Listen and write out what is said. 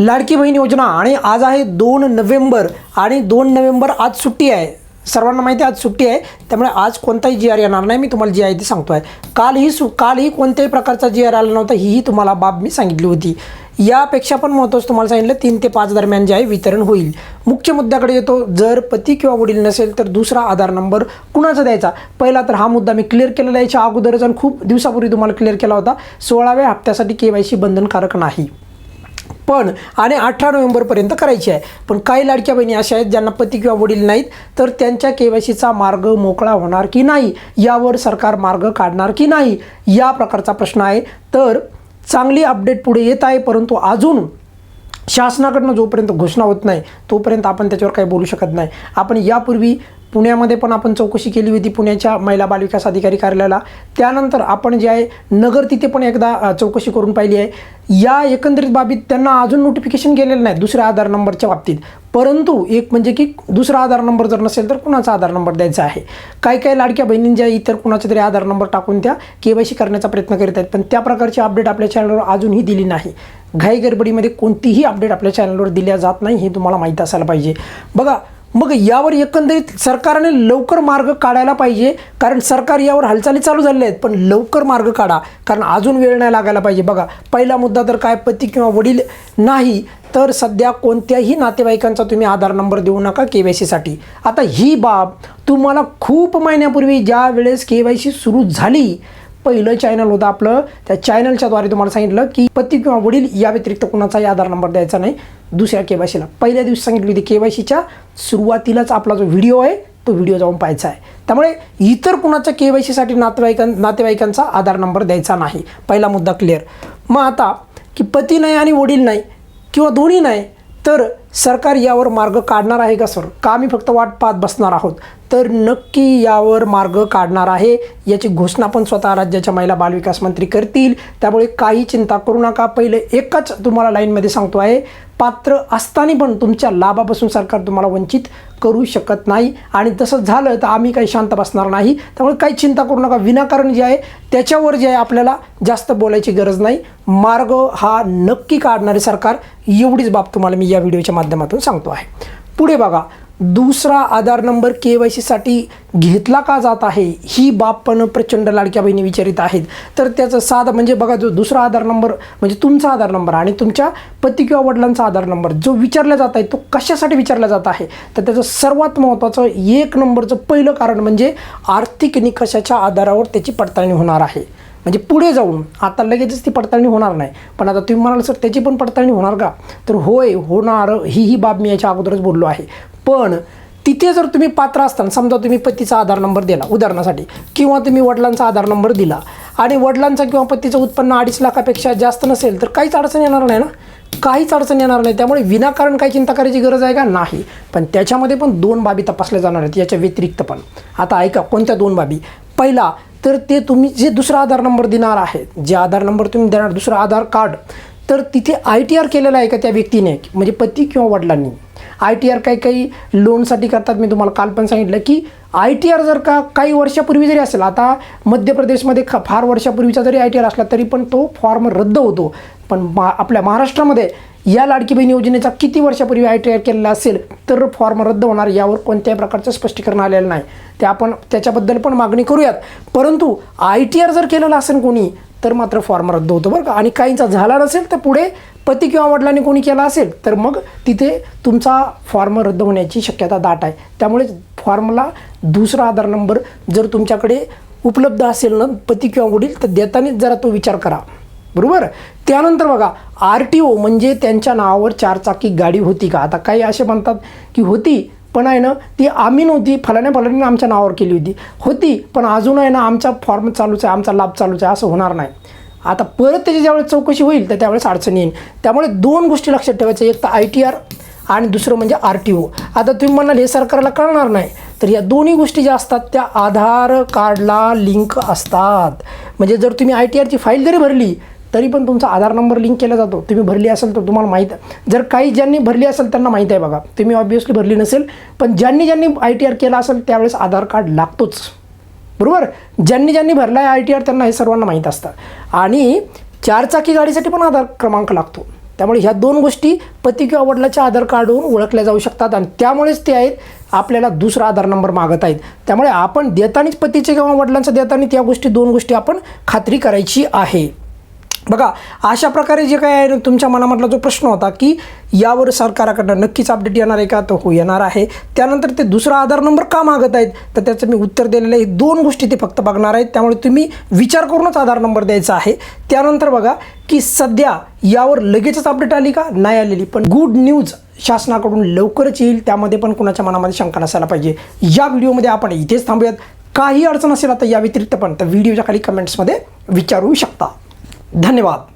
लाडकी बहीण योजना आणि आज आहे दोन नोव्हेंबर आणि दोन नोव्हेंबर आज सुट्टी आहे. सर्वांना माहिती आहे आज सुट्टी आहे. त्यामुळे आज कोणताही जी आर येणार नाही मी तुम्हाला जी आहे ती सांगतो आहे कालही सु कालही कोणत्याही प्रकारचा जी आर आला नव्हता हीही तुम्हाला बाब मी सांगितली होती. यापेक्षा पण महत्त्वाचं तुम्हाला सांगितलं तीन ते पाच दरम्यान जे आहे वितरण होईल. मुख्य मुद्द्याकडे येतो जर पती किंवा वडील नसेल तर दुसरा आधार नंबर कुणाचा द्यायचा? पहिला तर हा मुद्दा मी क्लिअर केलेला याच्या अगोदरच आणि खूप दिवसापूर्वी तुम्हाला क्लिअर केला होता. सोळाव्या हप्त्यासाठी के वाय सी बंधनकारक नाही. पण आणि अठरा नोव्हेंबरपर्यंत करायची आहे. पण काही लाडक्या बहिणी अशा आहेत ज्यांना पती किंवा वडील नाहीत तर त्यांच्या केवायसीचा मार्ग मोकळा होणार की नाही? यावर सरकार मार्ग काढणार की नाही? या प्रकारचा प्रश्न आहे. तर चांगली अपडेट पुढे येत आहे परंतु अजून शासनाकडनं जोपर्यंत घोषणा होत नाही तोपर्यंत आपण त्याच्यावर काही बोलू शकत नाही. आपण यापूर्वी पुण्यामध्ये पण आपण चौकशी केली होती पुण्याच्या महिला बालविकास अधिकारी कार्यालयाला. त्यानंतर आपण जे आहे नगर तिथे पण एकदा चौकशी करून पाहिली आहे. या एकंदरीत बाबीत त्यांना अजून नोटिफिकेशन गेलेलं नाही दुसऱ्या आधार नंबरच्या बाबतीत. परंतु एक म्हणजे की दुसरा आधार नंबर जर नसेल तर कुणाचा आधार नंबर द्यायचा आहे? काही काही लाडक्या बहिणींच्या इतर कुणाचा तरी आधार नंबर टाकून त्या के वाय सी करण्याचा प्रयत्न करीत आहेत. पण त्या प्रकारची अपडेट आपल्या चॅनलवर अजूनही दिली नाही. घाई गडबडीमध्ये कोणतीही अपडेट आपल्या चॅनलवर दिल्या जात नाही हे तुम्हाला माहीत असायला पाहिजे. बघा मग यावर एकंदरीत सरकारने लवकर मार्ग काढायला पाहिजे. कारण सरकार यावर हालचाली चालू झालेल्या आहेत पण लवकर मार्ग काढा. कारण अजून वेळ नाही लागायला पाहिजे. बघा पहिला मुद्दा तर काय पती किंवा वडील नाही तर सध्या कोणत्याही नातेवाईकांचा तुम्ही आधार नंबर देऊ नका के वाय सीसाठी आता ही बाब तुम्हाला खूप महिन्यापूर्वी ज्या वेळेस के वाय सी सुरू झाली पहिलं चॅनल होतं आपलं. त्या चॅनलच्याद्वारे तुम्हाला सांगितलं की पती किंवा वडील या व्यतिरिक्त कुणाचाही आधार नंबर द्यायचा नाही. दुसऱ्या के वाय सीला पहिल्या दिवशी सांगितली होती के वाय सीच्या सुरुवातीलाच आपला जो व्हिडिओ आहे तो व्हिडिओ जाऊन पाहायचा आहे. त्यामुळे इतर कुणाच्या के वाय सीसाठी नातेवाईकां नातेवाईकांचा आधार नंबर द्यायचा नाही. पहिला मुद्दा क्लिअर मग आता की पती नाही आणि वडील नाही किंवा दोन्ही नाही तर सरकार यावर मार्ग काढणार आहे का सर का आम्ही फक्त वाट पाहत बसणार आहोत? तर नक्की यावर मार्ग काढणार आहे. याची घोषणा पण स्वतः राज्याच्या महिला बालविकास मंत्री करतील. त्यामुळे काही चिंता करू नका. पहिले एकच तुम्हाला लाईनमध्ये सांगतो आहे. पात्र असताना पण तुमच्या लाभापासून सरकार तुम्हाला वंचित करू शकत नाही. आणि तसं झालं तर आम्ही काही शांत बसणार नाही. त्यामुळे काही चिंता करू नका. विनाकारण जे आहे त्याच्यावर जे आहे आपल्याला जास्त बोलायची गरज नाही. मार्ग हा नक्की काढणारे सरकार. एवढीच बाब तुम्हाला मी या व्हिडिओच्या माध्यमातून सांगतो आहे. पुढे बघा. दुसरा आधार नंबर के वाय सीसाठी घेतला का जात आहे? ही बाब पण प्रचंड लाडक्या बहिणी विचारित आहेत. तर त्याचं साधा म्हणजे बघा जो दुसरा आधार नंबर म्हणजे तुमचा आधार नंबर आणि तुमच्या पती किंवा वडिलांचा आधार नंबर जो विचारला जात आहे तो कशासाठी विचारला जात आहे? तर त्याचं सर्वात महत्त्वाचं एक नंबरचं पहिलं कारण म्हणजे आर्थिक निकषाच्या आधारावर त्याची पडताळणी होणार आहे. म्हणजे पुढे जाऊन आता लगेचच ती पडताळणी होणार नाही. पण आता तुम्ही म्हणाल सर त्याची पण पडताळणी होणार का? तर होय होणार ही ही बाब मी याच्या अगोदरच बोललो आहे. पण तिथे जर तुम्ही पात्र असताना समजा तुम्ही पतीचा आधार नंबर दिला उदाहरणासाठी किंवा तुम्ही वडिलांचा आधार नंबर दिला आणि वडिलांचा किंवा पतीचं उत्पन्न अडीच लाखापेक्षा जास्त नसेल तर काहीच अडचण येणार नाही ना? काहीच अडचण येणार नाही. त्यामुळे विनाकारण काही चिंता करायची गरज आहे का? नाही. पण त्याच्यामध्ये पण दोन बाबी तपासल्या जाणार आहेत याच्या व्यतिरिक्त पण. आता ऐका कोणत्या दोन बाबी? पहिला तर ते तुम्ही जे दुसरा आधार नंबर देणार आहे जे आधार नंबर तुम्ही देणार दुसरं आधार कार्ड. तर तिथे आय टी आर केलेला आहे का त्या व्यक्तीने? म्हणजे पती किंवा वडिलांनी? आय टी आर काही काही लोनसाठी करतात. मी तुम्हाला काल पण सांगितलं की आय टी आर जर का काही वर्षापूर्वी जरी असेल आता मध्य प्रदेशमध्ये फार वर्षापूर्वीचा जरी आय टी आर असला तरी पण तो फॉर्म रद्द होतो. पण मा आपल्या महाराष्ट्रामध्ये या लाडकी बहीण योजनेचा किती वर्षापूर्वी आय टी आर केलेला असेल तर फॉर्म रद्द होणार यावर कोणत्याही प्रकारचं स्पष्टीकरण आलेलं नाही. ते आपण त्याच्याबद्दल पण मागणी करूयात. परंतु आय टी आर जर केलेलं असेल कोणी तर मात्र फॉर्म रद्द होतो बरं का. आणि काहींचा झाला नसेल तर पुढे पती किंवा वडिलांनी कोणी केला असेल तर मग तिथे तुमचा फॉर्म रद्द होण्याची शक्यता दाट आहे. त्यामुळे फॉर्मला दुसरा आधार नंबर जर तुमच्याकडे उपलब्ध असेल ना पती किंवा वडील तर देतानाच जरा तो विचार करा. बरोबर? त्यानंतर बघा आर टी ओ म्हणजे त्यांच्या नावावर चारचाकी गाडी होती का? आता काही असे म्हणतात की होती पण आहे ना ती आम्ही नव्हती फलाण्या फलाने आमच्या नावावर केली होती. होती पण अजून आहे ना आमचा फॉर्म चालूच आहे आमचा लाभ चालूच आहे असं होणार नाही. आता परत त्याची ज्यावेळेस चौकशी होईल तर त्यावेळेस अडचण येईल त्यामुळे दोन गोष्टी लक्षात ठेवायच्या एक तर आय टी आर आणि दुसरं म्हणजे आर टी ओ. आता तुम्ही म्हणाल हे सरकारला कळणार नाही. तर या दोन्ही गोष्टी ज्या असतात त्या आधार कार्डला लिंक असतात. म्हणजे जर तुम्ही आय टी आरची फाईल जरी भरली तरी पण तुमचा आधार नंबर लिंक केला जातो. तुम्ही भरली असेल तर तुम्हाला माहीत जर काही ज्यांनी भरली असेल त्यांना माहीत आहे बघा. तुम्ही ऑब्वियसली भरली नसेल पण ज्यांनी ज्यांनी आय टी आर केला असेल त्यावेळेस आधार कार्ड लागतोच. बरोबर? ज्यांनी ज्यांनी भरला आहे आय टी आर त्यांना हे सर्वांना माहीत असतं. आणि चारचाकी गाडीसाठी पण आधार क्रमांक लागतो. त्यामुळे ह्या दोन गोष्टी पती किंवा वडिलाच्या आधार कार्डवरून ओळखल्या जाऊ शकतात आणि त्यामुळेच ते आहेत आपल्याला दुसरा आधार नंबर मागत आहेत. त्यामुळे आपण देतानीच पतीचे किंवा वडिलांचं देताना त्या गोष्टी दोन गोष्टी आपण खात्री करायची आहे. बघा अशा प्रकारे जे काय आहे तुमच्या मनामधला जो प्रश्न होता की यावर सरकाराकडनं नक्कीच अपडेट येणार आहे का? तर हो येणार आहे. त्यानंतर ते दुसरा आधार नंबर का मागत आहेत? तर त्याचं मी उत्तर दिलेलं आहे. दोन गोष्टी ते फक्त बघणार आहेत. त्यामुळे तुम्ही विचार करूनच आधार नंबर द्यायचा आहे. त्यानंतर बघा की सध्या यावर लगेचच अपडेट आली का? नाही आलेली. पण गुड न्यूज शासनाकडून लवकरच येईल. त्यामध्ये पण कुणाच्या मनामध्ये शंका नसायला पाहिजे. या व्हिडिओमध्ये आपण इथेच थांबूयात. काही अडचण असेल आता या व्यतिरिक्त पण तर व्हिडिओच्या खाली कमेंट्समध्ये विचारू शकता. धन्यवाद.